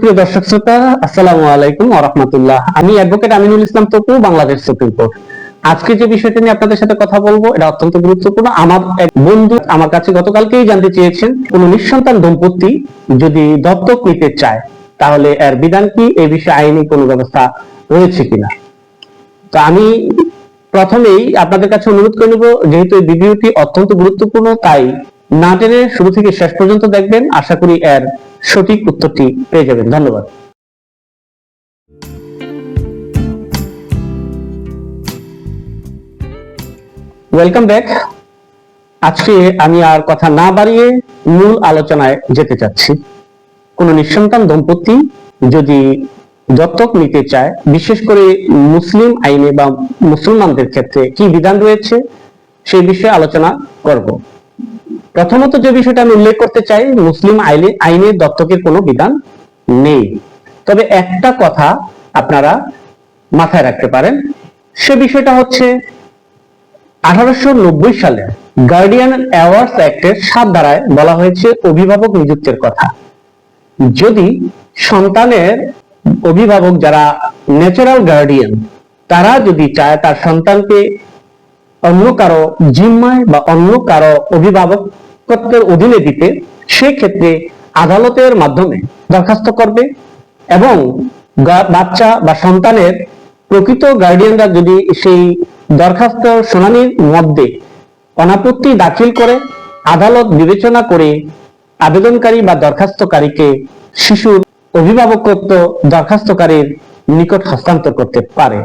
প্রিয় দর্শক শ্রোতা, আসসালামু আলাইকুম আমি advocate Aminul Islam Tapu, Bangladesh supreme court. আজকে যে নিয়ে আপনাদের সাথে কথা বলব, এটা অত্যন্ত গুরুত্বপূর্ণ। আমার এক বন্ধু আমার কাছে গতকালকেই জানতে চেয়েছেন, কোন নিঃসন্তান দম্পতি যদি দত্তক নিতে চায়, তাহলে এর বিধান কি? এই বিষয়ে আইনি কোনো ব্যবস্থা রয়েছে কিনা? তো আমি প্রথমেই আপনাদের কাছে অনুরোধ করে যেহেতু এই ভিডিওটি অত্যন্ত গুরুত্বপূর্ণ, তাই না টেনে শুরু থেকে শেষ পর্যন্ত দেখবেন। আশা করি এর সঠিক উত্তরটি পেয়ে যাবেন। ধন্যবাদ। ওয়েলকাম ব্যাক আজকে আমি আর কথা না বাড়িয়ে মূল আলোচনায় যেতে চাচ্ছি। কোন নিঃসন্তান দম্পতি যদি দত্তক নিতে চায়, বিশেষ করে মুসলিম আইনে বা মুসলমানদের ক্ষেত্রে কি বিধান রয়েছে, সেই বিষয়ে আলোচনা করব। প্রথমত যে বিষয়টা আমি উল্লেখ করতে চাই, মুসলিম আইনে আইনে দত্তকের কোনো বিধান নেই। তবে একটা কথা আপনারা মাথায় রাখতে পারেন, সে বিষয়টা হচ্ছে আঠারোশো সালে গার্ডিয়ান অ্যাওয়ার্ডস অ্যাক্টের সাত ধারায় বলা হয়েছে অভিভাবক নিযুক্তের কথা। যদি সন্তানের অভিভাবক যারা ন্যাচারাল গার্ডিয়ান তারা যদি চায় তার সন্তানকে অন্য কারও জিম্মায় বা অন্য কারও অভিভাবকত্বের অধীনে দিতে সেক্ষেত্রে আদালতের মাধ্যমে দরখাস্ত করবে এবং বাচ্চা বা সন্তানের প্রকৃত গার্ডিয়ানরা যদি সেই দরখাস্ত শুনানির মধ্যে অনাপত্তি দাখিল করে, আদালত বিবেচনা করে আবেদনকারী বা দরখাস্তকারীকে শিশুর অভিভাবকত্ব দরখাস্তকারীর নিকট হস্তান্তর করতে পারে।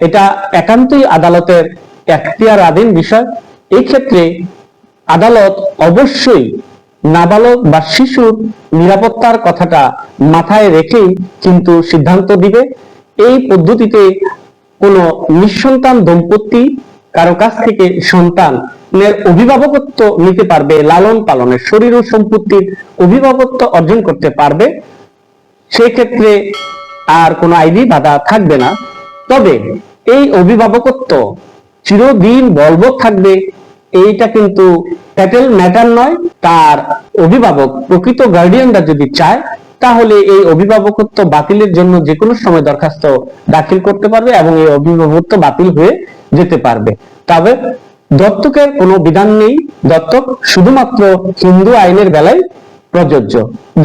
এটা একান্তই আদালতের এখতিয়ারাধীন বিষয়। এই ক্ষেত্রে আদালত অবশ্যই নাবালক বা শিশুর নিরাপত্তার কথাটা মাথায় রেখেই কিন্তু সিদ্ধান্ত দিবে। এই পদ্ধতিতে কোনো নিঃসন্তান দম্পতি কারও কাছ থেকে সন্তানের অভিভাবকত্ব নিতে পারবে, লালন পালনের শরীর ও সম্পত্তির অভিভাবকত্ব অর্জন করতে পারবে। সেই ক্ষেত্রে আর কোনো আইনি বাধা থাকবে না। তবে এই অভিভাবকত্ব চিরদিন বলবৎ থাকবে। এইটা কিন্তু প্যাটেল ম্যাটার নয়। তার অভিভাবক, প্রকৃত গার্ডিয়ানরা যদি চায়, তাহলে এই অভিভাবকত্ব বাতিলের জন্য যে কোনো সময় দরখাস্ত দাখিল করতে পারবে এবং এই অভিভাবকত্ব বাতিল হয়ে যেতে পারবে। তবে দত্তকের কোনো বিধান নেই। দত্তক শুধুমাত্র হিন্দু আইনের বেলায় প্রযোজ্য।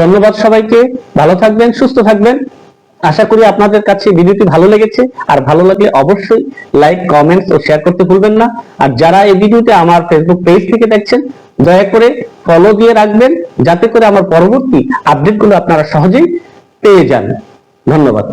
ধন্যবাদ সবাইকে। ভালো থাকবেন, সুস্থ থাকবেন। আশা করি আপনাদের কাছে ভিডিওটি ভালো লেগেছে। আর ভালো লাগলে অবশ্যই লাইক কমেন্টস ও শেয়ার করতে ভুলবেন না। আর যারা এই ভিডিওতে আমার ফেসবুক পেজ থেকে দেখছেন, দয়া করে ফলো দিয়ে রাখবেন, যাতে করে আমার পরবর্তী আপডেটগুলো আপনারা সহজেই পেয়ে যান। ধন্যবাদ।